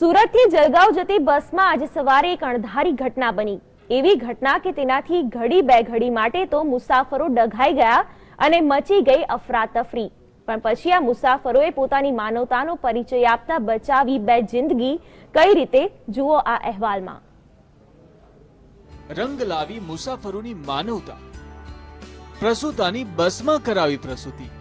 સુરતથી જલગાંવ જતી બસમાં આજે સવારે એક અણધારી ઘટના બની. એવી ઘટના કે તેનાથી ઘડી બે ઘડી માટે તો મુસાફરો ડઘાઈ ગયા અને મચી ગઈ અફરાતફરી. પણ પછી આ મુસાફરોએ પોતાની માનવતાનો પરિચય આપતા બચાવી બે જિંદગી કઈ રીતે? જુઓ આ અહેવાલમાં. રંગ લાવી મુસાફરોની માનવતા. પ્રસૂતાની બસમાં કરાવી પ્રસૂતિ.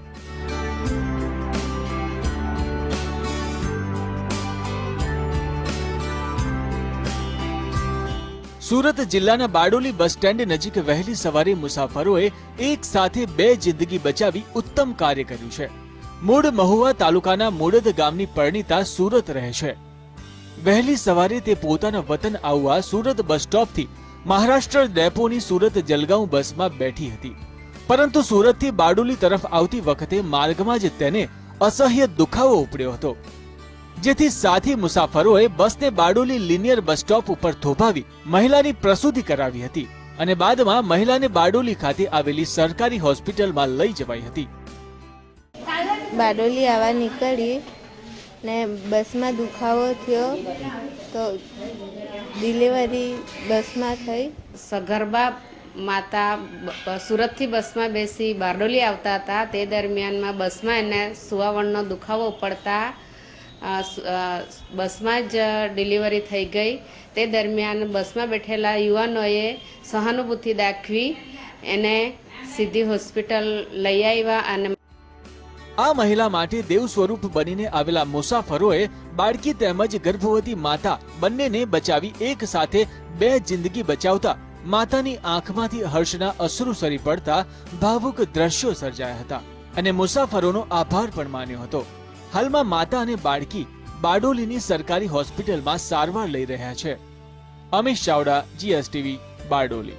સુરત જિલ્લાના બારડોલી બસ સ્ટેન્ડ નજીક વહેલી સવારે મુસાફરોએ એક સાથે બે જિંદગી બચાવી ઉત્તમ કાર્ય કર્યું છે. મૂળ મહુવા તાલુકાના મોડદ ગામની પરણિતા સુરત રહે છે. વહેલી સવારે તે પોતાના વતન આવવા સુરત બસ સ્ટોપથી મહારાષ્ટ્ર ડેપોની સુરત જલગાંવ બસમાં બેઠી હતી. પરંતુ સુરતથી બારડોલી તરફ આવતી વખતે માર્ગમાં જ તેને અસહ્ય દુખાવો ઉપડ્યો હતો. જેથી સાથી મુસાફરોએ બસને બારડોલી લિનિયર બસ સ્ટોપ ઉપર થોભાવી મહિલાની પ્રસૂતિ કરાવી હતી અને બાદમાં મહિલાને બારડોલી ખાતે આવેલી સરકારી હોસ્પિટલમાં લઈ જવાઈ હતી. બારડોલી આવવા નીકળી ને બસમાં દુખાવો થયો તો ડિલિવરી બસમાં થઈ. સગર્ભા માતા સુરતથી બસમાં બેસી બારડોલી આવતા હતા. તે દરમિયાનમાં બસમાં એને સુવાવણનો દુખાવો પડતા બસમાં જ ડિલિવરી થઈ ગઈ. તે દરમિયાન બસમાં બેઠેલા યુવાનોએ સહાનુભૂતિ દાખવી એને સીધી હોસ્પિટલ લઈ આવ્યા અને આ મહિલા માટે દેવ સ્વરૂપ બનીને આવેલા મુસાફરોએ બાળકી તેમજ ગર્ભવતી માતા બંનેને બચાવી એક સાથે બે જિંદગી બચાવતા માતાની આંખમાંથી હર્ષના અશ્રુ સરી પડતા ભાવુક દ્રશ્યો સર્જાયા હતા અને મુસાફરોનો આભાર પણ માન્યો હતો. હાલમાં માતા અને બાળકી બારડોલીની સરકારી હોસ્પિટલમાં સારવાર લઈ રહ્યા છે. અમિત ચાવડા જીએસટીવી બારડોલી.